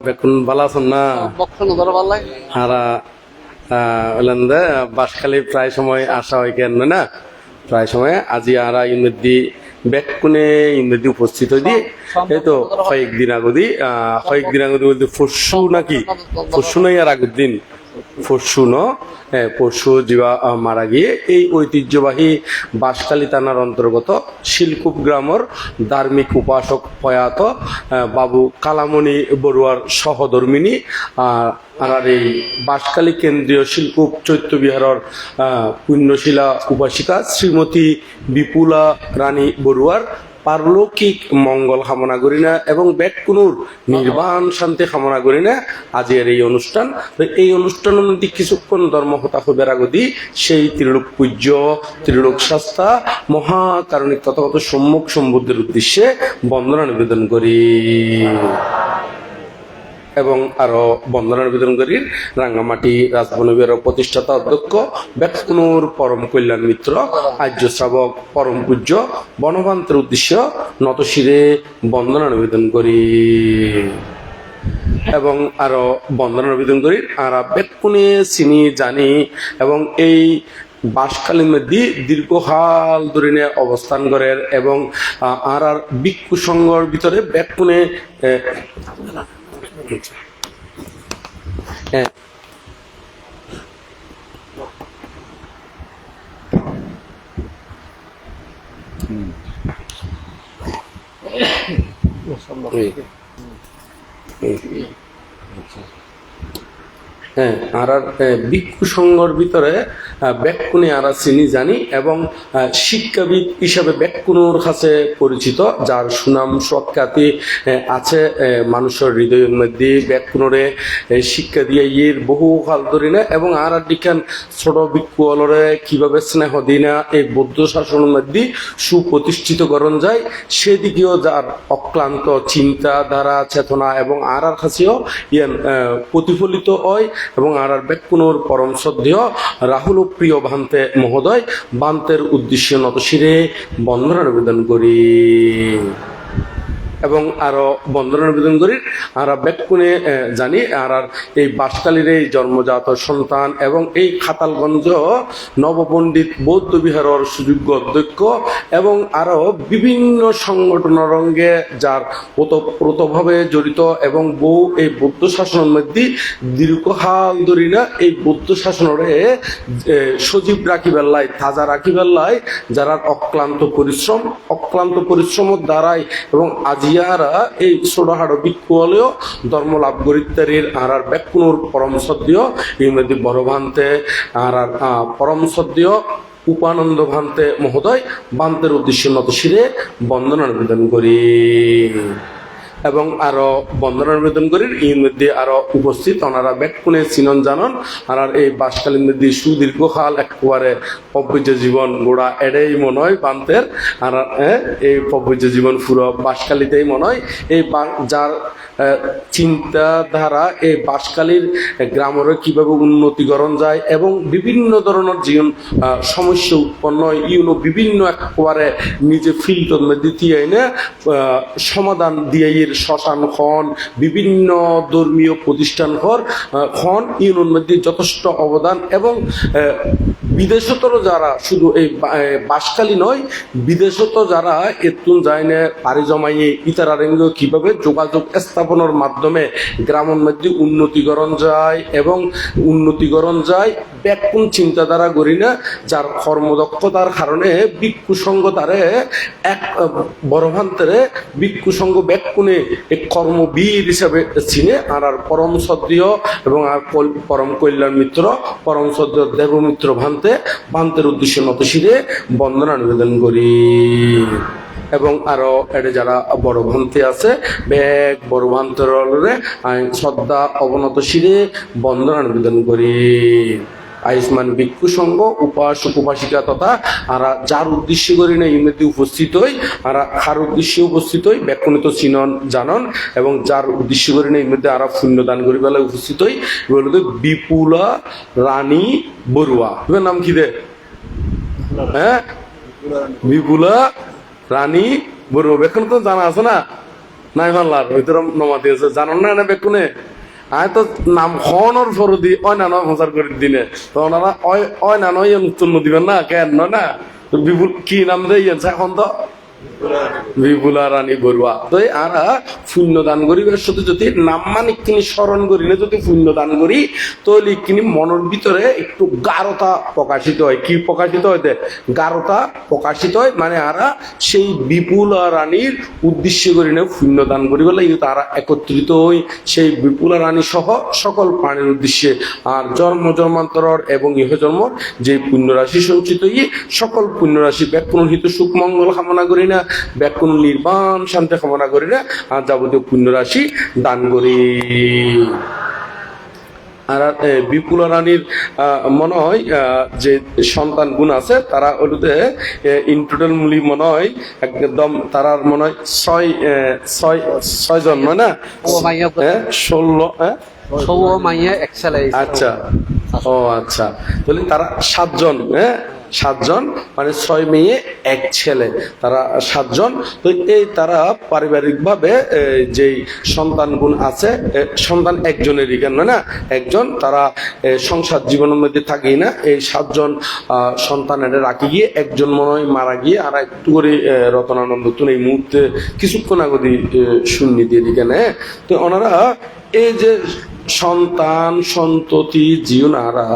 বেকুন ভালো আছেন না? হারা বললেন বাসখালি প্রায় সময় আসা হয় কেন না? প্রায় সময় আজি আরা ইউনিদি বেকুনে ইউনিদি উপস্থিত হয়ে দি এই তো কয়েকদিন আগদি কয়েকদিন আগদি বলতে ফসু নাকি? ফসু নাই আর আগের দিন পরশু ন হ্যাঁ, পরশু জীবা মারা গিয়ে এই ঐতিহ্যবাহী বাঁশখালী থানার অন্তর্গত শিলকুপ গ্রামের ধার্মিক উপাসক প্রয়াত বাবু কালামণি বড়ুয়ার সহধর্মিনী আর এই বাঁশখালী কেন্দ্রীয় শিলকুপ চৈত্য বিহারের আহ, পুণ্যশীলা উপাসিকা শ্রীমতী বিপুলা রানী বড়ুয়ার পারলৌকিক মঙ্গল কামনা করি না এবং ব্যাটকুনুর নির্বাণ শান্তি কামনা করি না। আজের এই অনুষ্ঠান এই অনুষ্ঠান মধ্যে কিছুক্ষণ ধর্মহতা হবার আগদি সেই ত্রিলোক পূজ্য, ত্রিলোক শাস্তা, মহাকারণিক তথাগত সম্মুখ সম্বুদ্ধের উদ্দেশ্যে বন্দনা নিবেদন করি। এবং আরও বন্দনা নিবেদন করি। রাঙ্গামাটি রাজবনবীর প্রতিষ্ঠাতা অধ্যক্ষ, বেতকুনুর পরম কল্যাণ মিত্র, আর্য শ্রাবক পরম পূজ্য, বনবান্তের উদ্দেশ্য নতশিরে বন্দনা নিবেদন করি। এবং আরও বন্দনা নিবেদন করি। আর বেতকুনে চিনি জানি এবং এই বাসকালীন মধ্যে দীর্ঘকাল ধরে নিয়ে অবস্থান করে এবং আর আর ভিক্ষু সংঘর ভিতরে বেতকুনে হ্যাঁ এই। এই। হ্যাঁ আর সংঘর ভিতরে বেক্ষুনি আর চিনি জানি এবং শিক্ষাবিদ হিসাবে বেক্ষুনুর কাছে পরিচিত যার সুনাম সুখ্যাতি এ, আছে মানুষের হৃদয়ের মধ্যে বেক্ষুনুরে এ, শিক্ষা দিয়ে ইয়ের বহু কাল ধরে না এবং আর আর দিখান ছোট ভিক্ষুলরে কীভাবে স্নেহ দিনা এই বৌদ্ধ শাসনের মধ্যে সুপ্রতিষ্ঠিত করণ যায় সেদিকেও যার অক্লান্ত চিন্তাধারা চেতনা এবং আর আর কাছেও ইয়ান প্রতিফলিত হয় এবং আর আর বেক্ষুনুর পরম শ্রদ্ধেয় রাহুল প্রিয় ভান্তে মহোদয় বান্তের উদ্দেশ্যে নতশিরে বন্দনা নিবেদন করি। এবং আরও বন্দনা নিবেদন করি আর আহ, জানি আর আর এই বাসকালীর এই জন্মজাত সন্তান এবং এই খাতালগঞ্জ নবপণ্ডিত বৌদ্ধ বিহারের সুযোগ্য অধ্যক্ষ এবং আরও বিভিন্ন সংগঠনের রঙ্গে যার ওতপ্রোতভাবে জড়িত এবং বউ এই বৌদ্ধ শাসনের মধ্যে দীর্ঘকাল ধরি না এই বৌদ্ধ শাসনরে সজীব রাখিবার লাই তাজা রাখিবার লাই যারা অক্লান্ত পরিশ্রম অক্লান্ত পরিশ্রমের দ্বারাই এবং আজিয়ারা এই সোডাহাড় বিক্ষু হলেও ধর্ম লাভ গরিত্তারির আর আর ব্যাকুনুর পরম সদ্য ইংরেজি বড় ভান্তে আর আর পরম সদ্য উপানন্দ ভান্তে মহোদয় বান্তের উদ্দেশ্য নত শিরে বন্দনা নিবেদন করি। এবং আরও বন্দনা নিবেদন করি এর মধ্যে আরও উপস্থিত ওনারা ব্যাকুনে চিনন জানন। আর এই বাসকালীন মধ্যে সুদীর্ঘকাল একেবারে পব্বজ্য জীবন গোড়া এড়েই মনে হয় বান্তের। আর এই পব্বজ্য জীবন পুরো বাসকালীতেই মনে হয় এই যার চিন্তাধারা এই বাসকালীর গ্রামের কীভাবে উন্নতিকরণ যায় এবং বিভিন্ন ধরনের জীবন সমস্যা উৎপন্ন হয়, ইউনো বিভিন্ন একেবারে নিজে ফিল্ডের মধ্যে দিয়ে এনে সমাধান দিয়ে শ্মশান খন বিভিন্ন ধর্মীয় প্রতিষ্ঠান খন ইউনোর মধ্যে যথেষ্ট অবদান এবং বিদেশতর যারা শুধু এই বাসকালী নয় বিদেশত যারা এতুন যায় না পাড়ি জমাইয়ে ইতারারেঙ্গ কীভাবে যোগাযোগ স্থাপনের মাধ্যমে গ্রামের মধ্যে উন্নতিকরণ যায় এবং উন্নতিকরণ যায় ব্যাকুণ চিন্তাধারা করি না, যার কর্মদক্ষতার কারণে ভিক্ষু সংঘ তারে এক, বড় ভান্তারে ভিক্ষু সংঘ ব্যাকুণে এক কর্মবীর হিসাবে চিনে আর আর পরম সদ্রীয় এবং আর পরম কল্যাণ মিত্র, পরম সদ্য দেবমিত্র ভান্তে, ভান্তের উদ্দেশ্যে নতশিরে বন্দনা নিবেদন করি। এবং আরও এটা যারা বড় ভান্তি আছে ব্যাগ বড় ভান্তের আমি শ্রদ্ধা অবনত শিরে বন্দনা নিবেদন করি। আয়ুষ্মান ভিক্ষু সংঘ উপাসক উপাসিকা তথা আর যার উদ্দেশ্য করি না ইংরেজি উপস্থিত হই, আর কার উদ্দেশ্যে উপস্থিত হই ব্যাকুণিত চিনন, জানন এবং যার উদ্দেশ্য করি না ইংরেজি আর দান করি বেলায় উপস্থিত হই বলতে বিপুলা রানী বড়ুয়া। এবার নাম কি দে? হ্যাঁ? বিপুলা রানী বড়ুয়া। এখন তো জানা আছে না? নাই ভাল্লার ভিতরে নমা দিয়েছে জানান না না বেকুনে নাম করে দিনে। নানো ইয়ে নতুন দিবেন না, কেন না? বিপুল কি নাম দেয় এখন তো বিপুলা রানী বড়ুয়া তো আরা শূন্য দান করিবার যদি নাম মানে কিনি স্মরণ যদি শূন্য দান করি, তাহলে কিনি মনের ভিতরে একটু প্রকাশিত হয়। কি প্রকাশিত গাঢ়তা প্রকাশিত হয় মানে আরা সেই বিপুলা রানীর উদ্দেশ্য করি না শূন্য দান করি বলে কিন্তু তারা একত্রিত হই। সেই বিপুলা রানী সহ সকল প্রাণীর উদ্দেশ্যে আর জন্ম জন্মান্তর এবং ইহ জন্মর যে পুণ্যরাশি সঞ্চিত সকল পুণ্যরাশি ব্যাকুণ হিত সুখ, মঙ্গল কামনা করি না। ব্যাকুণ নির্বাণ শান্তি কামনা করি না আর যাবতীয় পুণ্যরাশি দান করি। আর বিপুলা রানীর মনে হয় যে সন্তান গুণ আছে তারা ওটাতে ইন টোটাল মুলি মনে হয় একদম তারার মনে হয় ছয় ছয় ছয় জন নয় না? ষোলো হ্যাঁ আচ্ছা। ও আচ্ছা। তাহলে তারা সাতজন হ্যাঁ সাতজন মানে ছয় মেয়ে, এক ছেলে। তারা সাতজন। তো এই তারা পারিবারিকভাবে যেই সন্তান গুণ আছে সন্তান একজনেরই, কেন না? একজন তারা সংসার জীবনের মধ্যে থাকেই না। এই সাতজন সন্তানের রাখি গিয়ে একজন মনে হয় মারা গিয়ে আর একটু করে রতনানন্দ তুন এই মুহূর্তে কিছুক্ষণ আগদি শূন্য দিয়ে হ্যাঁ তো ওনারা এই যে সন্তান, সন্ততি, জিওনারা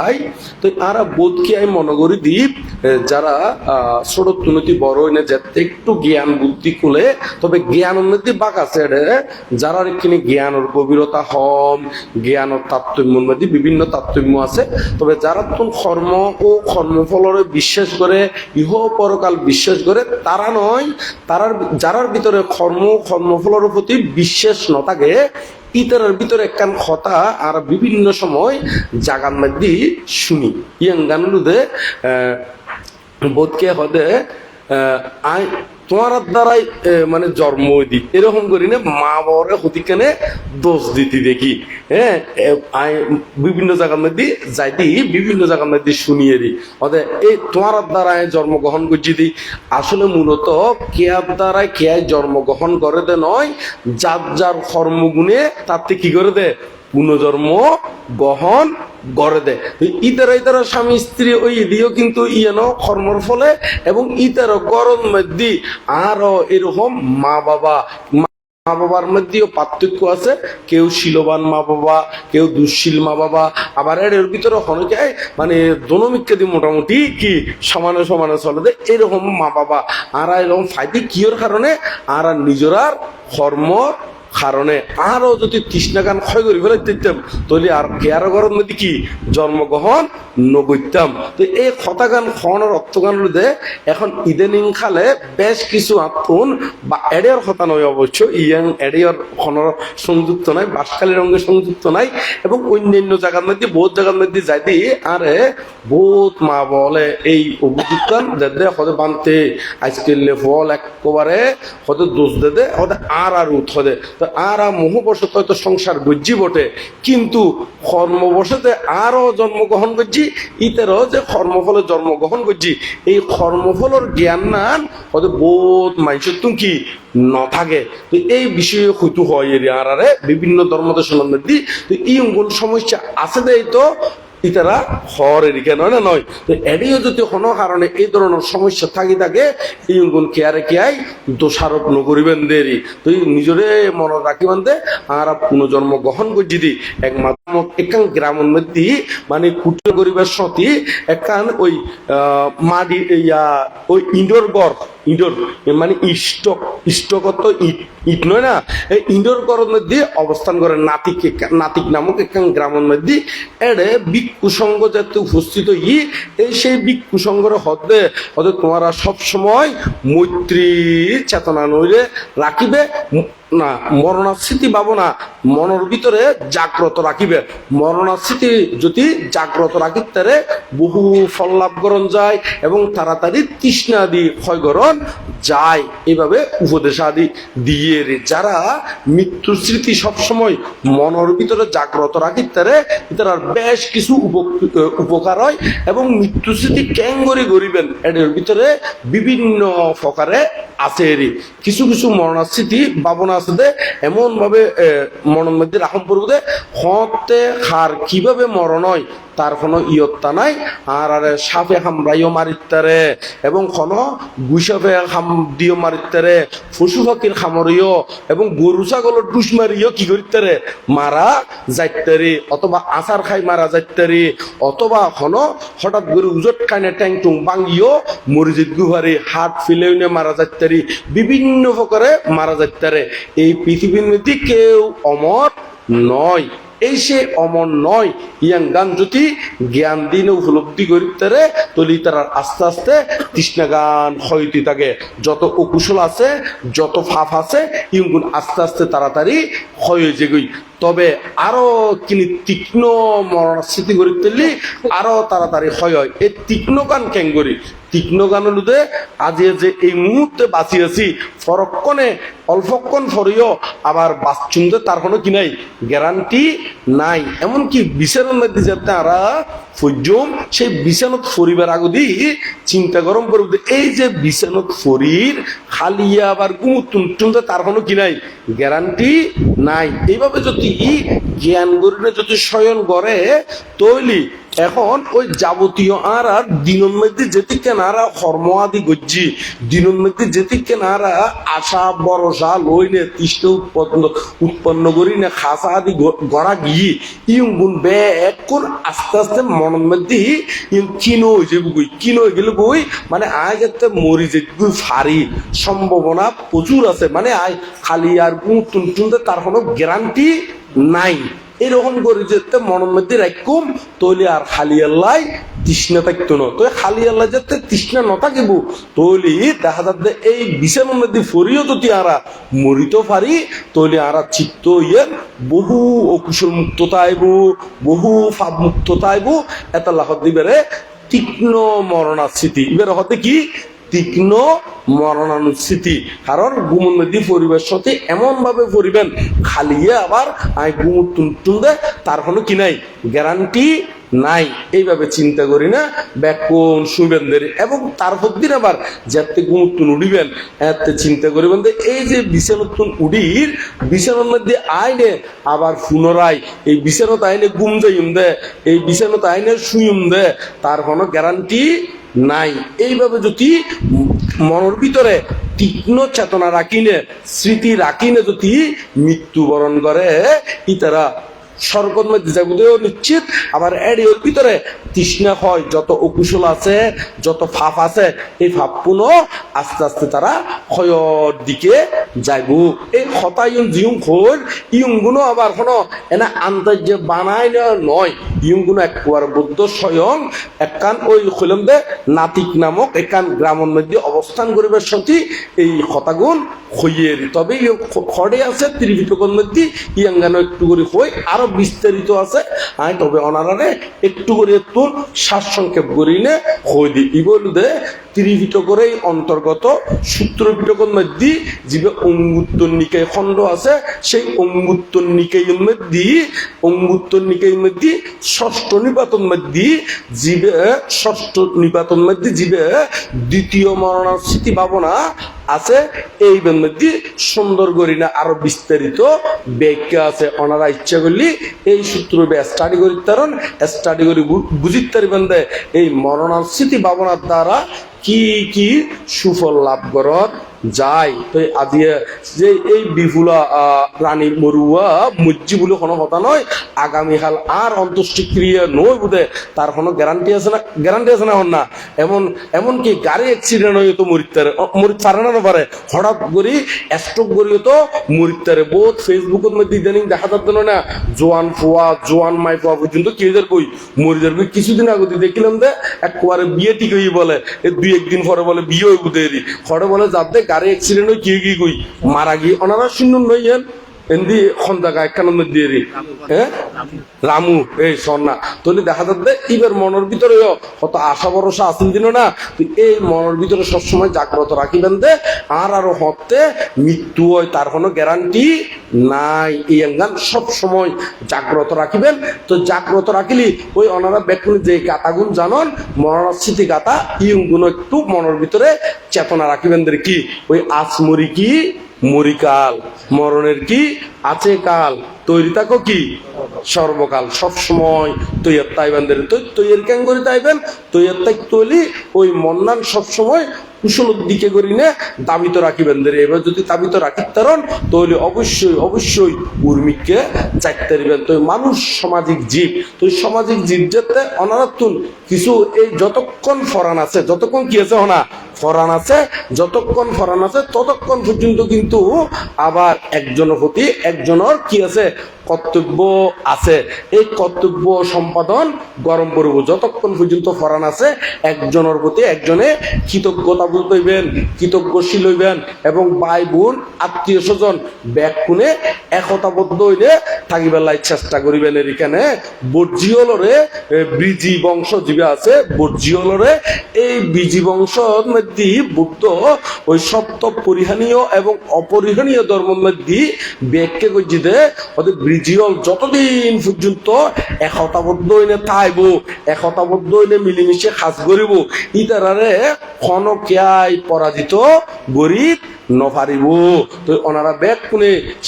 আয় তো আরা বোধকে আই মনগরি দ্বীপ যারা ছোট তুনতি বড় হইনে যাতে একটু জ্ঞান বুদ্ধি কুলে তবে জ্ঞান উন্নতি বাক রে। যারা এখানে জ্ঞানের গভীরতা হম জ্ঞানের তাত্ত্বম্যর মধ্যে বিভিন্ন তাত্ত্বম্য আছে, তবে যারা তখন কর্ম ও কর্মফলরে বিশ্বাস করে ইহ পরকাল বিশ্বাস করে, তারা নয়, তারার, যারার ভিতরে কর্ম কর্মফলের প্রতি বিশ্বাস ন থাকে ইতারের ভিতরে একখান কথা আর বিভিন্ন সময় জাগান মধ্যে শুনি। ইয়াং গানলুদে বোধকে হদে আই তোমার দ্বারাই মানে জন্ম দি। এরকম করি না মা বাবারে হতিকানে দোষ দিতে দেখি। হ্যাঁ বিভিন্ন জায়গার মধ্যে যাইতে বিভিন্ন জায়গার মধ্যে শুনিয়ে দিই অতএব এই তোমার দ্বারাই জন্মগ্রহণ করছি দি। আসলে মূলত কেয়ার দ্বারাই কেয়ায় জন্মগ্রহণ করে দে নয়, যার যার কর্মগুণে তাতে কি করে দে? পুনর্জন্ম গ্রহণ গড়ে দেয় ইতারা ইতারা স্বামী স্ত্রী ওই দিয়েও কিন্তু ইয়ানো কর্মর ফলে এবং ইতারা গরম মধ্যে আরও এরকম মা বাবা, মা বাবার মধ্যেও পার্থক্য আছে। কেউ শিলবান মা বাবা, কেউ দুঃশীল মা বাবা। আবার এর ভিতরে অনেকে মানে দনমিককে দিয়ে মোটামুটি কি সমানে সমানে চলে দেয় এরকম মা বাবা। আর এরকম ফাইদি কিয়র কারণে, আর নিজেরার কর্ম কারণে আরও যদি তৃষ্ণা গান ক্ষয় করি ফেলে দিতাম, তাহলে আর কেয়ার গরম মধ্যে কি জন্মগ্রহণ নগৈতাম তো এই কথা গান খনের অর্থ গান দে এখন ইদানিং খালে বেশ কিছু আত্মন বা এডের কথা নয় অবশ্য, ইয়াং এডের খনের সংযুক্ত নাই বাসকালী রঙের সংযুক্ত নাই, এবং অন্যান্য জায়গার মধ্যে, বহুত জায়গার মধ্যে যাই দিয়ে আরে বহুত মা বলে এই অভিযুক্তান যাতে হতে বানতে আজকাল ফল একবারে হতে দোষ দে হতে আর আর উঠ দে। তো আর মোহবশত হয়তো সংসার বুঝছি বটে, কিন্তু কর্মবশতে আরও জন্মগ্রহণ করছি ইতেরও যে কর্মফলে জন্মগ্রহণ করছি এই কর্মফলের জ্ঞান নান হয়তো বহুত মানুষের তুমি কি তো এই বিষয়ে হয়তো হয় এর আর বিভিন্ন ধর্ম দেশের মধ্যে তো এই সমস্যা আছে দেই তো ইতারা হর এদিকে নয় না, নয়। তো এডিও যদি কোনো কারণে এই ধরনের সমস্যা থাকি থাকে, এই গুণ কেয়ারে কেয়াই দোষারোপ নকরিবেন দেরি। তো নিজরে মনে রাখিবেন দে, আর পুনর্জন্ম গ্রহণ করছি দি একমাত্র একান গ্রামের মধ্যে মানে কুটির করিবার সতি, একান ওই মাটি, ইয়া, ওই ইন্ডোর গড় ইন্ডোর মানে ইষ্টক ইষ্টকত ইট ইট নয় না? এই ইন্ডোর গড়ের মধ্যে অবস্থান করে নাতিক নাতিক নামক একখান গ্রামের মধ্যে। এড়ে বিক কুসঙ্গ যাতে উপস্থিত ই এই সেই বিক কুসঙ্গের হদে হদে তোমারা সবসময় মৈত্রীর মৈত্রী চেতনা নইলে রাখিবে। না মরণার স্মৃতি পাবো না। মনের ভিতরে জাগ্রত রাখিবে। মরণার স্মৃতি যদি জাগ্রত রাখিতে বহু ফল লাভ করণ যায় এবং তাড়াতাড়ি তৃষ্ণা আদি ক্ষয়করণ যায়। এইভাবে উপদেশ আদি দিয়ে। যারা মৃত্যু স্মৃতি সবসময় মনের ভিতরে জাগ্রত রাখিতে তারে বেশ কিছু উপ- উপকার হয় এবং মৃত্যু স্মৃতি ক্যাঙ্গরি করিবেন এর ভিতরে বিভিন্ন প্রকারে আছে এরই। কিছু কিছু মরণার স্মৃতি ভাবনা আছে দে। এমন ভাবে মরণ মধ্যে রাখম দে হতে খার কীভাবে মরণ হয়? তার কোনো ইয়ত্তা নাই। আর আরে সাপে হামরাইও মারিতারে এবং কোনো গুইসাপে হাম দিও মারিতারে পশু পাখির খামরিও, এবং গরু ছাগলের ডুস মারিও কি করিতারে মারা যাইতারি অথবা আচার খাই মারা যাইতারি অথবা কোনো হঠাৎ করে উজট কানে ট্যাং টুং বাঙ্গিও মরিজিৎ গুহারি হাত ফিলেউনে মারা যাইতারি বিভিন্ন প্রকারে মারা যাইতারে এই পৃথিবীর মধ্যে কেউ অমর নয়। এই সে অমর নয়, ইয়াং গান যদি জ্ঞান দিনে উপলব্ধি করিতে তলি তারা আস্তে আস্তে তৃষ্ণা গান হইতে থাকে। যত অকুশল আছে, যত ফাফ আছে ইউগুন আস্তে আস্তে তাড়াতাড়ি হয়ে যেগুই তবে আরও কিনি তীক্ষ্ণ মরণ স্মৃতি করি তুললি আরও তাড়াতাড়ি হয় এই তীক্ষ্ণ গান কেন করি তীক্ষ্ণ গান লুদে আজি যে এই মুহূর্তে বাঁচি আছি ফরক্ষণে অল্পক্ষণ ফরিও আবার বাচ্চুমতে তার কোনো কি নাই গ্যারান্টি নাই। এমনকি বিচারের মধ্যে যে তারা ফজম সেই বিছানত ফরিবার আগদি চিন্তা গরম করবে এই যে বিছানত ফরির খালিয়া আবার গুমুতুন টুনতে তার কোনো কি নাই গ্যারান্টি নাই। এইভাবে যদি জ্ঞান গরিনে যদি শয়ন করে তৈলি এখন ওই যাবতীয় আর আর দিনের মধ্যে যেতিকে নারা কর্ম আদি গজ্জি। দিনের মধ্যে যেতিকে নারা আশা, ভরসা, লইনে তৃষ্ণ উৎপন্ন উৎপন্ন করি না খাসা আদি গড়া গিয়ে ইউং গুণ এখন আস্তে আস্তে মনের মধ্যে ইউং কিনো হয়ে যাবে গই কিনো হয়ে গেলে গই মানে আয় যাতে মরি যে গুই ফারি সম্ভাবনা প্রচুর আছে। মানে আয় খালি আর গুণ টুন টুনতে তার কোনো গ্যারান্টি নাই। এরকম করে যেতে মনের মধ্যে রাখুম তৈলি আর আল্লাহ তৃষ্ণা থাকতো না। তো খালি আল্লাহ যাতে তৃষ্ণা ন থাকিব তৈলি দেখা যাচ্ছে এই বিছানার মধ্যে ফরিও যদি আরা মরিত পারি, তৈলি আরা চিত্ত ইয়ে বহু অকুশল মুক্ততা আইব বহু ফাপ মুক্ততা আইব এটা লাহত দিবারে তীক্ষ্ণ মরণার স্মৃতি এবার হতে কি? তীক্ষ্ণ মরণানুস্মৃতি কারণ গুমুর নদী পরিবেশ সাথে এমন ভাবে পরিবেন খালিয়ে আবার আই গুমুর টুন দে তার কোনো কি নাই? গ্যারান্টি নাই। এইভাবে চিন্তা করি না ব্যাকুন সুবেন্দের এবং তার দিন আবার যাতে গুমুত্তুন উড়িবেন, এতে চিন্তা করিবেন এই যে বিছানতুন উড়ির, বিছানার মধ্যে আইনে আবার পুনরায়, এই বিছানত আইনে গুম যাইম দে, এই বিছানত আইনে শুইম দে, তার কোনো গ্যারান্টি নাই। এইভাবে যদি মনের ভিতরে তীক্ষ্ণ চেতনা রাখিনে স্মৃতি রাখিনে যদি মৃত্যুবরণ করে ইতারা স্বর্গত মধ্যে যাগুদেও নিশ্চিত। আবার এর ভিতরে তৃষ্ণা হয়, যত অকুশল আছে, যত ফাপ আছে, এই ফাপ পুনঃ আস্তে আস্তে তারা ক্ষয়র দিকে যাইব। এই হতায়ুন জিউং খোল ইউংগুনো আবার কোনো এনা আন্তাজ যে বানাই নয়। ইউংগুনো একবার বুদ্ধ স্বয়ং একান ওই হইলাম দে নাতিক নামক একান গ্রামের মধ্যে অবস্থান করিবার সত্যি এই হতাগুণ হইয়ের তবে খড়ে আছে, ত্রিপিটকের মধ্যে ইয়াঙ্গানো একটু করে হই, আরও বিস্তারিত আছে। আই তবে অনারারে একটু করে একটু সারসংক্ষেপ করি নে। হই দি ইবল দে ত্রিপিটকের অন্তর্গত সূত্র পিটকের মধ্যে যিবে অঙ্গুত্তর নিকায় খণ্ড আছে। সেই অঙ্গুত্তর নিকায়ের মধ্যে অঙ্গুত্তর নিকায়ের মধ্যে ষষ্ঠ নিপাতন মধ্যে জীবে ষষ্ঠ নিপাতন মধ্যে জীবে দ্বিতীয় মরণার স্মৃতি ভাবনা আছে, এই মধ্যে সুন্দর করি না আরও বিস্তারিত ব্যাখ্যা আছে। ওনারা ইচ্ছা করলি এই সূত্র স্টাডি করি তারণ স্টাডি করি বুঝিতে পারবেন এই মরণার স্মৃতি ভাবনার দ্বারা কি কি সুফল লাভ করত যায়? তো আজি যে এই বিপুলা রানী মরুয়া মজ্জি বলে কোনো কথা নয় আগামীকাল আর অন্ত্যেষ্টিক্রিয়া নয় বোধে তার কোনো গ্যারান্টি আছে না গ্যারান্টি আছে না হন না? এমন এমনকি গাড়ি অ্যাক্সিডেন্ট হয়ে তো মরিতে মরিতে পারে না না পারে হঠাৎ করি স্ট্রোক করিও তো মরিতে পারে বহুত ফেসবুকের মধ্যে ইদানিং দেখা যাচ্ছে না? জোয়ান ফুয়া জোয়ান মাই ফুয়া পর্যন্ত কি হাজার কই মরি যাবে কিছুদিন আগে দেখিলাম যে একবারে বিয়ে ঠিক হয়ে বলে দুই একদিন পরে বলে, বিয়ে হইব দেরি। পরে বলে যাতে গাড়ি অ্যাক্সিডেন্ট হয়ে কি কি কই? মারা গিয়ে ওনারা শূন্য নইয়েন এন্দি খন্দাকা একখানের মধ্যে হ্যাঁ রামু, এই সন্না তাহলে দেখা যাচ্ছে ইবের মনের ভিতরে কত আশা ভরসা আছেন দিন না এই মনের ভিতরে সবসময় জাগ্রত রাখিবেন দে আর আরও হতে মৃত্যু হয়, তার কোনো গ্যারান্টি নাই। এই সব সময় জাগ্রত রাখিবেন। তো জাগ্রত রাখিলি, ওই অনারা ব্যক্তি যে গাতাগুন জানন মরণের স্মৃতি গাতা ইউগুলো একটু মনের ভিতরে চেতনা রাখিবেন কি? ওই আসমরি কি? মরিকাল, মরণের কি আছে কাল? তৈরি থাকো কি? সর্বকাল সব সময় তৈয়ার তাইবেন তৈয়ার কেন করে তাইবেন, তৈয়ার তাই তৈলি ওই মন্নান সব সময় কুশলের দিকে করি না দাবিত রাখিবেন দের। এবার যদি দাবিত রাখিতে পারেন তাহলে অবশ্যই অবশ্যই উর্মিককে চাইতে দিবেন। তো মানুষ সামাজিক জীব। তো সামাজিক জীব যাতে অনারাতুন কিছু এই যতক্ষণ ফরান আছে, যতক্ষণ কি আছে হনা? ফরান আছে, যতক্ষণ ফরান আছে, ততক্ষণ পর্যন্ত কিন্তু আবার একজনের প্রতি একজনের কি আছে? কর্তব্য আছে। এই কর্তব্য সম্পাদন গরম করব যতক্ষণ পর্যন্ত ফরান আছে, একজনের প্রতি একজনে কৃতজ্ঞতা বলতে হইবেন কৃতজ্ঞশীল হইবেন এবং ভাই বোন আত্মীয় স্বজন ব্যাগ খুনে একতাবদ্ধ হইলে থাকিবেলায় চেষ্টা করিবেন এর এখানে বর্জিয়লরে ব্রিজি বংশ জীবে আছে বর্জিয়লরে এই বিজি বংশর মধ্যে বুদ্ধ ওই সত্য পরিহানীয় এবং অপরিহানীয় ধর্মের মধ্যে ব্যাগকে গজিতে ওদের ব্রিজিয়ল যতদিন পর্যন্ত একতাবদ্ধ হইলে থাইব, একতাবদ্ধ হইলে মিলিমিশে সাজ করিব, ইতারারে ক্ষণকিয়াই পরাজিত গরিব ওনারা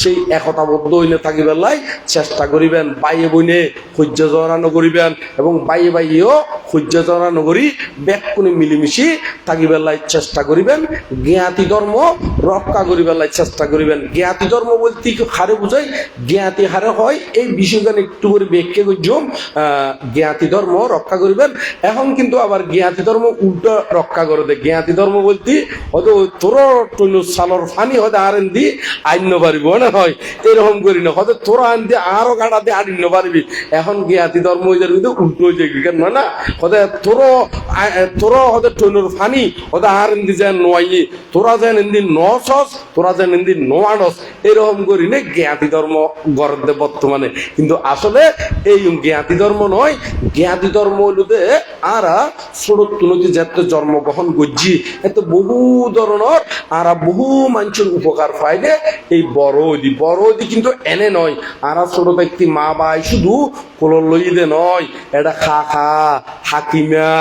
সেই একতাবদ্ধ হইলে চেষ্টা করিবেন, বাইয়ে বইনে সূর্য জরা নকরিবেন এবং বাইয়ে বাইয়েও সূর্য কোনে মিলিমিশি চেষ্টা করিবেন। জ্ঞাতি ধর্ম রক্ষা করি বেলাই চেষ্টা করিবেন। জ্ঞাতি ধর্ম বলতে কি হারে বুঝাই? জ্ঞাতি হারে হয়, এই বিষয়গান একটু করে ব্যাখ্যা করছম জ্ঞাতি ধর্ম রক্ষা করিবেন। এখন কিন্তু আবার জ্ঞাতি ধর্ম উল্টো রক্ষা করে দেয় জ্ঞাতি ধর্ম বলতে হয়তো তোর সালর ফানি হয়তো আর দি আইন পারিব না হয়। এরকম করি না। হয়তো তোরা আইন দিয়ে আরও গাড়া দিয়ে আইন পারবি এখন জ্ঞাতি ধর্ম কিন্তু উল্টো হয়ে যায় কেন না? হয়তো তোর তোর হয়তো টৈনর ফানি, হয়তো আর দি যেন নয় তোরা যেন এন্দি নসস, তোরা যেন এন্দি নোয়ানস। এরকম করি না জ্ঞাতি ধর্ম গড়ে বর্তমানে। কিন্তু আসলে এই জ্ঞাতি ধর্ম নয়, জ্ঞাতি ধর্ম হইলতে আরা ছোট নদী যাতে জন্মগ্রহণ করছি। এত বহু ধরনের আরা বহু মানুষের উপকার পাইলে এই বড় দি বড় দি কিন্তু এনে নয়। আরা ছোট ব্যক্তি মা বাই শুধু কোলর লইদে নয়। এটা খা খা হাকিমা,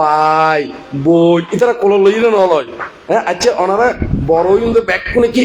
বাই, বই ইতারা কোলর লইদে নলয় হ্যাঁ আচ্ছা ওনারা বড় কিন্তু ব্যাগ কোনে কি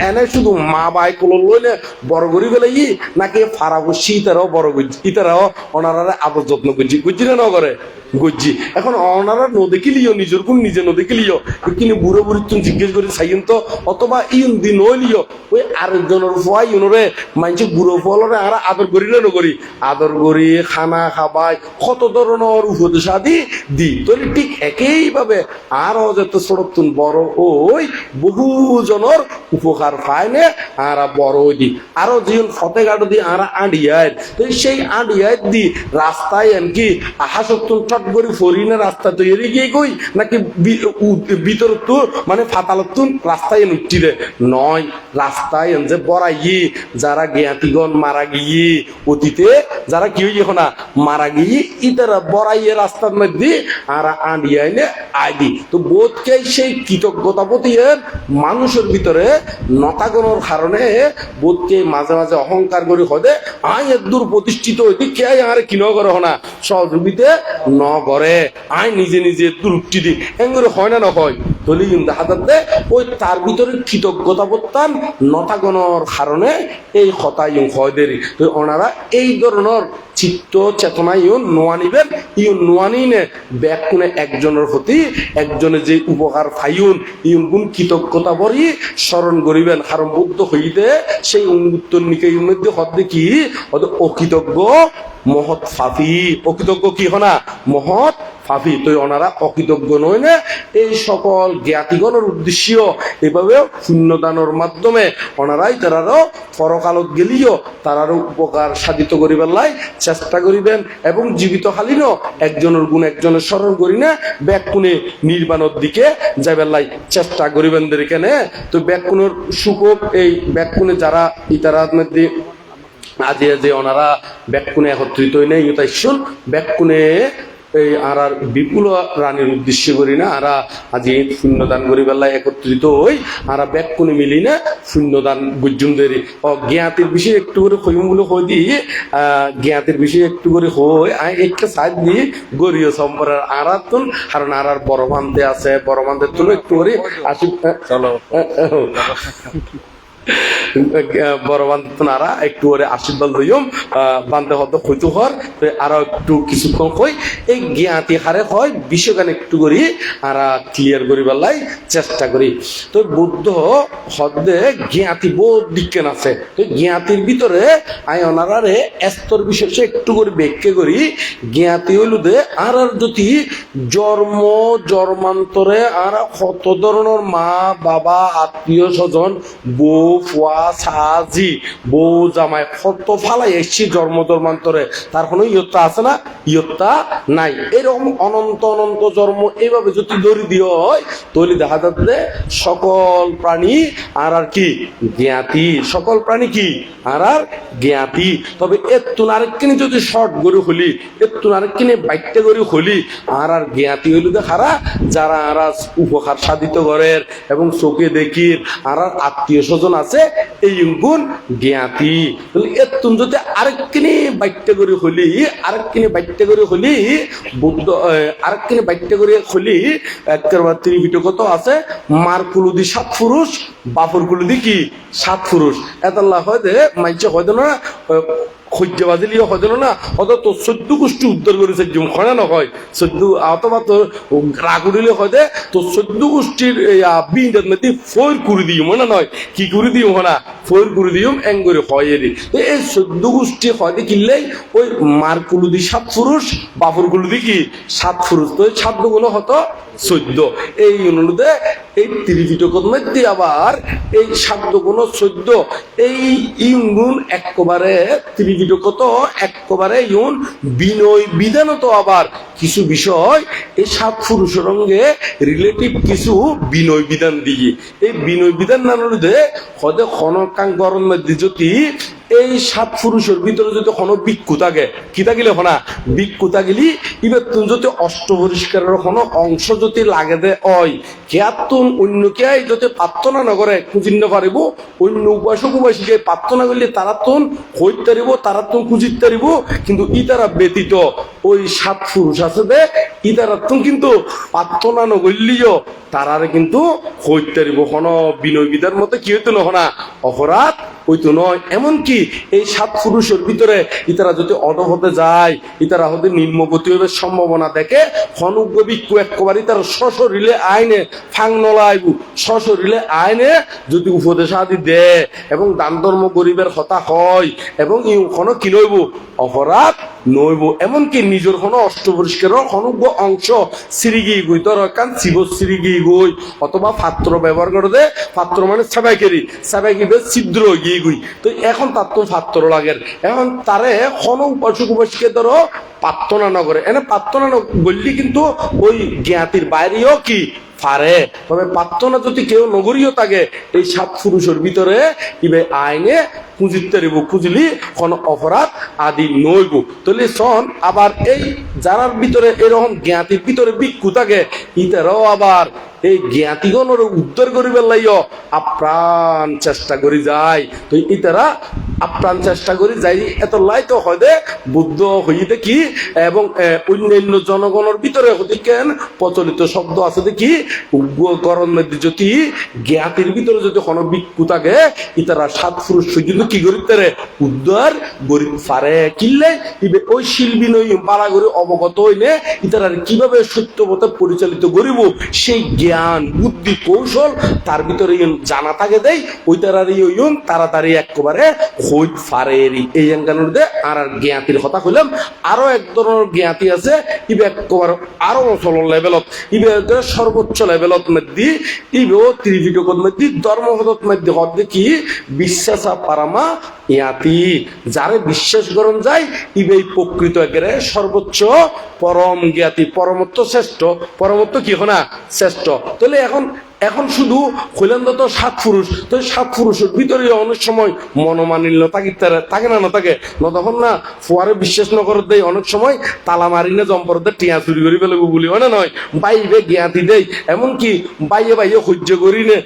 এনে শুধু মা বাই কোলর লইলে বড় করি ফেলে ই? নাকি ফারা করছি ইতারাও বড় করছি ইতারাও ওনারা আদর যত্ন করছি করছি না করে? গজ্জি এখন ওনারা ন দেখিলিও নিজের কোন নিজে ন দেখিলিও কিন্তু বুড়ো বুড়ি তুমি জিজ্ঞেস করে চাইন তো, অথবা ইউন দি নইলিও ওই আরেকজনের ফুয়াই ইউনরে মানছে বুড়ো ফলরে আর আদর করি না নকরি আদর করি, খানা খাবাই, কত ধরনের উপদেশ আদি দি তাহলে ঠিক একইভাবে আরও যত সড়কতুন বড় ওই বহু জনের উপকার পায় না? আর বড় দি। আরও যেন ফতেগাড়ো দি আর আডিয়ায় তো সেই আডিয়ায় দি রাস্তায় এমকি আহা সত্তর চট করে ফরি না রাস্তা তৈরি গিয়ে কই নাকি ভিতর তো মানে ফাতালত তো রাস্তায় উঠছি রে নয় রাস্তায় এন যে বড়াই যারা জ্ঞাতিগণ মারা গিয়ে অতীতে যারা কি হই না মারা গিয়ে ইতারা বড়াইয়ে রাস্তার মধ্যে আর আডিয়ায় নে আইডি তো বোধকে সেই কৃতজ্ঞতা প্রতিয়ের মানুষের ভিতরে নতাগণর কারণে বোধকে মাঝে মাঝে অহংকার করে হদে আই এর দূর প্রতিষ্ঠিত হইতে কে আর কিন করে হনা? সহযোগিতে ন করে আই নিজে নিজে দূর উঠি দি এঙ্গুলো হয় না নয় তলি দেখা যাচ্ছে ওই তার ভিতরে কৃতজ্ঞতা বোধতাম নতাগণর কারণে এই হতাই হয় দেরি তো ওনারা এই ধরনের চিত্ত চেতনা ইউ নোয়া নিবেন ইউ নোয়া নিনে ব্যাগ কোনে একজনের প্রতি একজনে যে উপকার ফাইউন, ইউন গুণ কৃতজ্ঞতা বরি স্মরণ করিবেন কারণ বুদ্ধ হইতে সেই উন্মুক্ত নিকে ইউনের মধ্যে হতে কি? অকৃতজ্ঞ মহৎ ফাফি অকৃতজ্ঞ কি হনা? মহৎ ফাফি। তো ওনারা অকৃতজ্ঞ নয় না? এই সকল জ্ঞাতিগণের উদ্দেশ্য এভাবে শূন্যদানের মাধ্যমে ওনারাই তারারও পরকালত গেলিও তারারও উপকার সাধিত করিবার লাই চেষ্টা করিবেন এবং জীবিত হালিনও একজনের গুণ একজনের স্মরণ করি না ব্যাকুনে নির্বাণের দিকে যাইবার লাই চেষ্টা করিবেন কেন তো ব্যাকুনের সুযোগ এই ব্যাকুনে যারা ইতারাত মধ্যে আজি যে ওনারা ব্যাকুনে একত্রিত হই নাই ইউতাইশন ব্যাকুনে এই আর আর বিপুল রানীর উদ্দেশ্য করি না, আরা আজি শূন্যদান করি বেলায় একত্রিত হই, আর ব্যাকুনে মিলি না শূন্যদান বুঝুম দেরি। ও জ্ঞাতির বিষয়ে একটু করে কইম বলে কই দি জ্ঞাতির বিষয়ে একটু করে হই আই একটা সাইড দিয়ে গরিয় সম্পর্কের আরাতুন কারণ আর আর বড় মানতে আছে, বড় মানতে তুলো একটু করে আসি চলো বড় বান্ধবনারা একটু ওরে আশীর্বাদ লইম বান্ধব হত হইতো হর আরও একটু কিছুক্ষণ কই এই জ্ঞাতি হারে হয় বিশ্বগান একটু করি, আর ক্লিয়ার করি বেলাই চেষ্টা করি। তো বুদ্ধ হদ্দে জ্ঞাতি বহুত বিজ্ঞান আছে। তো জ্ঞাতির ভিতরে আই অনারারে স্তর বিশেষে একটু করে ব্যাখ্যা করি। জ্ঞাতি হইল দে, আর আর যদি জন্ম, জন্মান্তরে, আর কত ধরনের মা, বাবা, আত্মীয় স্বজন, বউ, ফুয়া সাজি, বউ জামাই কত ফালাই এসছি জন্ম জন্মান্তরে তার কোনো ইয়ত্তা আছে না? ইয়ত্তা নাই। এরকম অনন্ত অনন্ত জন্ম এইভাবে যদি দড়ি দিয়ে হয়, তাহলে দেখা যাচ্ছে সকল প্রাণী আর আর কি? জ্ঞাতি। সকল প্রাণী কি? আর আর জ্ঞাতি। তবে এতুন আরেকখানি যদি শর্ট গরু হলি এতুন আরেকখানি বাইকটা গরু হলি আর আর জ্ঞাতি হইল দেখারা যারা আর উপকার সাধিত ঘরের এবং চোখে দেখির আর আর আত্মীয় স্বজন আছে এই গুণ জ্ঞাতি। তুমি যদি আরেকখানি বাইকটা করে হলি, আরেকখানি বাইকটা করে হলি, বুদ্ধ আরেকখানি বাইকটা করে হলি, একেবারে ভিডিও কত আছে? মার কুলুদি সাত পুরুষ, বাপুর কুলুদি কি? সাত পুরুষ। এতাল্লাহ হয় দে মাইচে হয় না? খৈজা বাজিলিও না অত তো গোষ্ঠী উদ্ধার করেছে হয়। না অথবা তোর রাগুড়িলে হয় দে তো গোষ্ঠীর ফোর করে দিই মনে নয়? কি করে না? ফোর করে এং করে হয় তো এই গোষ্ঠী হয় দে কিনলেই ওই মার কুলুদি সাত পুরুষ, বাপর কুলুদি কি? সাত পুরুষ। তো সাতগুলো হতো চোদ্দ এই অনুরোধে এই ত্রিপিটকের মধ্যে আবার এই সাত গুণ চোদ্দ এই ইউন একেবারে ত্রিপিটকত একেবারে ইউন বিনয় বিধানত আবার কিছু বিষয়, এই সাত পুরুষের সঙ্গে রিলেটিভ কিছু বিনয় বিধান দিয়ে। এই বিনয় বিধান না অনুরোধে হদে খনকাং গরম যদি এই সাত পুরুষের ভিতরে যদি কোনো বিক্ষু থাকে, কি থাকিলে হনা বিক্ষু থাকিলি, এবার তুমি যদি অষ্ট পরিষ্কারের কোনো অংশ যদি লাগে দে অয় কেয়াতুন অন্য কে যদি প্রার্থনা না করে খুঁজিন পারিব, অন্য উপাসক উপাসিকে প্রার্থনা করলে তারা তুন হইতে তারা তুন খুঁজিতে কিন্তু ই তারা ব্যতীত, ওই সাত পুরুষ ই তারা কিন্তু প্রার্থনা নগরলিও তারারে কিন্তু হইতে পারিব কোনো বিনয় বিদার মতো কি হইতো না অপরাধ হইতো নয়। এমনকি এই সাত পুরুষের ভিতরে ইতারা যদি অটক হতে যায়, ইতারা হতে নিম্নগতি হবে সম্ভাবনা দেখে হনুজ্ঞ বিক্ষু একবারই তার সশরীরে আইনে ফাং নলাইবু। সশরীরে আইনে যদি উপদেশ আদি দে এবং দান ধর্ম গরিবের হতা হয় এবং ই কোনো কি নইব? অপরাধ নইব। এমনকি নিজের কোনো অষ্ট পরিষ্কারের অনুজ্ঞ অংশ সিরিগি গই। তোর কান শিব সিরিগি গই অথবা পাত্র ব্যবহার করে দে। পাত্র মানে সাবাইকেরি। সাবাইকি ছিদ্র গিয়ে গই। তো এখন তার তো পাত্র লাগের এখন তারে কোন উপাসক উপাসকে ধরো প্রার্থনা না করে এনে প্রার্থনা বললি কিন্তু ওই জ্ঞাতির বাইরেও কি পারে তবে প্রার্থনা যদি কেউ নগরীয় থাকে, এই সাত পুরুষের ভিতরে ইবে আইনে খুঁজিতে খুঁজলি কোন অপরাধ আদি নইব। তাহলে আবার এই যারার ভিতরে এরকম জ্ঞাতির ভিতরে বিক্ষু থাকে, ইতারাও আবার এই উদ্ধার করিবার আপ্রাণ চেষ্টা করি যায় তো ইতারা আপ্রাণ চেষ্টা করি যাই, এত লাই তো হয় দে, বুদ্ধ হইতে কি এবং অন্যান্য জনগণের ভিতরে কেন প্রচলিত শব্দ আছে দেখি উগ্রকরণ যদি জ্ঞাতির ভিতরে যদি কোনো বিক্ষু থাকে, ইতারা সাত পুরুষ কি তারে? উদ্ধার গরিব ফারে ওই শিল্পী নই পালা করে অবগত হইলে, ইতারা কীভাবে সত্য পথে পরিচালিত সেই জ্ঞান, বুদ্ধি, কৌশল তার ভিতরে জানা থাকে দেয় ওই ওইন তাড়াতাড়ি একেবারে হই ফারেরি এই এঙ্গানোর দে আর আর জ্ঞাতির কথা কইলাম, আরও এক ধরনের জ্ঞাতি আছে, ইবে একেবারে আরও অচল লেভেলত, ইবে সর্বোচ্চ লেভেলত মধ্যে ইবে ও ত্রিপিটকত মধ্যে ধর্মপদত মধ্যে হদ কি বিশ্বাসা পারামা ইয়াতি, যারে বিশ্বাস গরম যায়, ইবেই প্রকৃত একেবারে সর্বোচ্চ পরম জ্ঞাতি, পরমত্ব শ্রেষ্ঠ। পরমত্ব কি হনা? শ্রেষ্ঠ। তাহলে এখন এখন শুধু হইলেন তো সাত পুরুষ, তো সাত পুরুষের ভিতরে অনেক সময় মনোমানিল্য থাকি তারা- থাকে না না থাকে? ন তখন না ফুয়ারে বিশ্বাস ন করে দেয় অনেক সময় তালা মারি না জম্পর দে টিয়া চুরি করি ফেলে বলি হয় না নয়? বাইবে জ্ঞাতি দেয় এমনকি বাইয়ে বাইয়ে সহ্য করি নে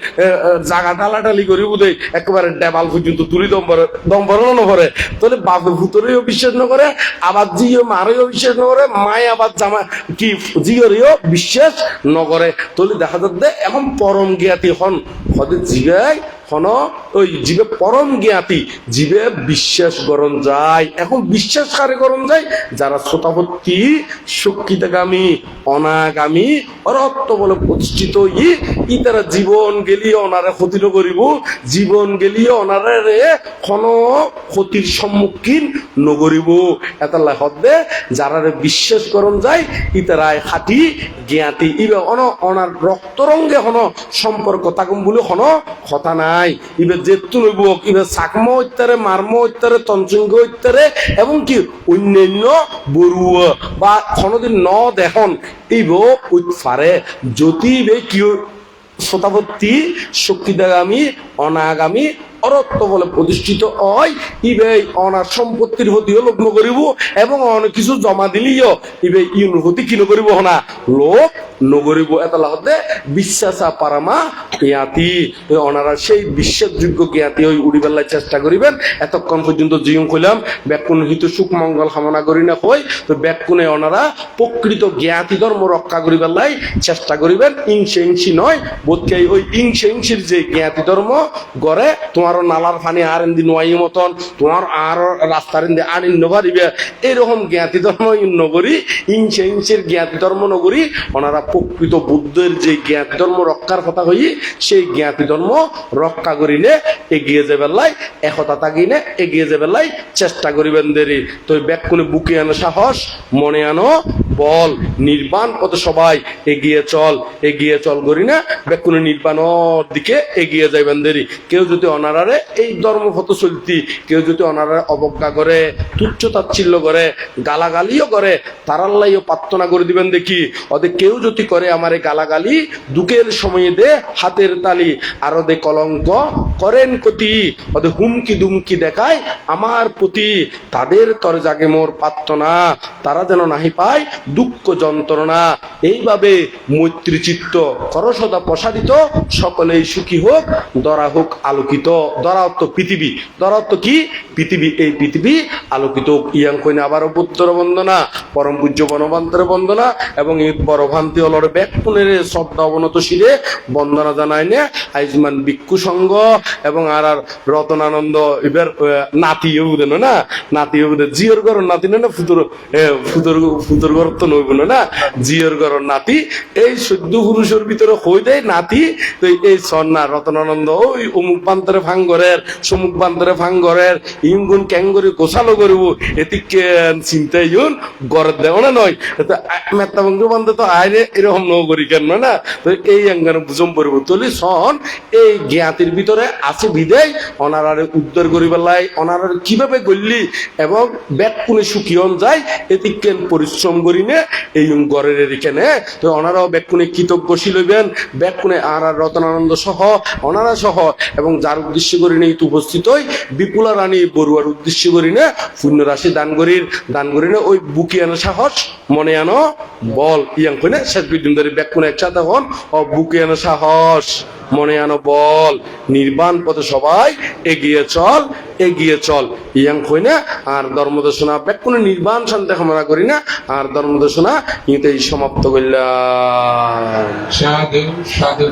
জাগা টালাটালি করি দেয় একেবারে ডেবাল পর্যন্ত তুলি দম্বর দম্বর নভরে তাহলে বাপে ভূতরেও বিশ্বাস ন করে, আবার জিও মারেও বিশ্বাস ন করে, মায় আবার জামা, কি, জিওরেও বিশ্বাস নকরে তাহলে দেখা যাচ্ছে এখন পরম জ্ঞাতি হন। হদে জিগায় হন ওই জীবে পরম জ্ঞাতি, জীবে বিশ্বাস করণ যায়। এখন বিশ্বাস কারে করণ যায়? যারা শ্রোতাপত্তি শক্তিতাগামী, অনাগামী অরত্ব বলে প্রতিষ্ঠিত ই ই তারা জীবন গেলিয়ে অনারে ক্ষতি করিব, জীবন গেলি অনারে কোন ক্ষতির সম্মুখীন নগরিব। এটা লেখত দে যারা বিশ্বাস করণ যায়, ইতারায় খাটি জ্ঞাতি, ইবে অন অনার রক্তরঙ্গে হন, সম্পর্ক তাকুম বলে হন, কথা নাই, ইবে যে তুলব ইবে চাকম হত্যারে মার্ম হত্যারে তঞ্চঙ্গ হত্যারে এবং কি অন্যান্য বড়ুয়া বা কোনোদিন ন দেখন ইব উৎফারে। যদি বে কি শতাব্দী শক্তিদাগামী, অনাগামী অরত্ব বলে প্রতিষ্ঠিত হয়। ইবে অনার সম্পত্তির হতিও লগ্ন করিব? এবং অনেক কিছু জমা দিলিও ইবে ইউন হতি কি নকরিব হনা? লোক নগরিব এটা লাগতে বিশ্বাসা পারামা জ্ঞাতি। অনারা সেই বিশ্বাসযোগ্য জ্ঞাতি ওই উড়িবেলার চেষ্টা করিবেন। এতক্ষণ পর্যন্ত জিয়ম কইলাম ব্যাকুণ হিত সুখ মঙ্গল কামনা করি না কই। তো ব্যাকুণে অনারা প্রকৃত জ্ঞাতি ধর্ম রক্ষা করিবেলাই চেষ্টা করিবেন। ইংসে ইংসি নয় বোধকে ওই ইংসে ইংসির যে জ্ঞাতি ধর্ম গড়ে তোমারও নালার ফানি আর এন্দি নোয়াই মতন, তোমার আর রাস্তার এন্দি আর ইন্ন পারিবে এরকম জ্ঞাতি ধর্ম নগরী ইংসে ইংসির জ্ঞাতি ধর্ম নগরী, ওনারা প্রকৃত বুদ্ধের যে জ্ঞাতি ধর্ম রক্ষার কথা হই সেই জ্ঞাতি ধর্ম রক্ষা করিলে এগিয়ে যাবে লাই, একতা তাকিনে এগিয়ে যাবে লাই, চেষ্টা করিবেন দেরি। তো ব্যাকুনে বুকে আনো সাহস, মনে আনো, বল, নির্বাণ কত সবাই এগিয়ে চল এগিয়ে চল করি না ব্যাকুনে নির্বাণর দিকে এগিয়ে যাইবেন দেরি। কেউ যদি অনারারে এই ধর্মপথ চলতি কেউ যদি অনারারে অবজ্ঞা করে, তুচ্ছ তাচ্ছিল্য করে, গালাগালিও করে, তারাল্লাইও প্রার্থনা করে দিবেন দেখি। ওদের কেউ যদি করে আমার এই গালাগালি, দুঃখের সময়ে দে হাতের তালি, আর দে কলঙ্ক করেন কতি ওদের হুমকি দুমকি দেখায় আমার প্রতি, তাদের তরে জাগে মোর প্রার্থনা, তারা যেন নাহি পায় দুঃখ যন্ত্রণা। এইভাবে মৈত্রী চিত্ত করসদা প্রসারিত, সকলেই সুখী হোক, দরা হোক আলোকিত। দরা অর্থ পৃথিবী। দরা অর্থ কি? পৃথিবী, এই পৃথিবী আলোকিত ইয়াং কইনা আবারও পুত্র বন্দনা, পরম পূজ্য বনবান্তর বন্দনা, এবং এই বড় ভান্তি অলর ব্যাকুনের শ্রদ্ধা অবনত শিরে বন্দনা জানাই নে আইজমান ভিক্ষু সংঘ এবং আর আর রতনানন্দ এবার নাতি বুঝেন না? নাতি বুঝে জিওর ঘর নাতি না ফুতুর ফুতুর ফুতুর ঘর তো নইব না জিওর ঘর নাতি, এই সদ্য পুরুষের ভিতরে হই দেয় নাতি, তো এই সন্না রতনানন্দ, ওই অমুক বান্তরে ভাঙ্গরের সমুক বান্তরে ভাঙ্গরের ইমগুন ক্যাঙ্গরি গোসালো করব এদিকে চিন্তাই জুন গড়ের দেও না নয় মেত্তা বঙ্গ বান্ধব তো আইরে এরকম নগরী কেন না? তো এই অঙ্গানে বুঝম পড়ব তলি সন এই জ্ঞাতির ভিতরে আছে বিদেয় অনারারে উদ্ধার করিবার লাই, অনারারে কীভাবে গল্লি এবং ব্যাগ কোনে শুকিয়ন যায় এদিকে পরিশ্রম করি নে এই গড়ের এদিকে তো অনারাও ব্যাগ কোনে কৃতজ্ঞশীল হইবেন ব্যাগ কোনে আর আর রতনানন্দ সহ, অনারা সহ, এবং যার উদ্দেশ্য করি নেই উপস্থিত হই। বিপুলা রানী বড়ুয়ার উদ্দেশ্য করি না শূন্য রাশি দান করির, দান করি না ওই বুকি আনো সাহস, মনে আনো, বল, ইয়াং কইনা শেষ বিদিন ধরে ব্যাগ কোনে একসাথে হন। ও বুকি আনো সাহস, মনে আনো, বল, নির্বাণ পথে সবাই এগিয়ে চল এগিয়ে চল। ইয়াং কইনা আর ধর্মদর্শনা ব্যাগ কোনে নির্বাণ শান্তি কামনা করি না, আর ধর্মদর্শনা ইতেই সমাপ্ত করলাম সাধু সাধু।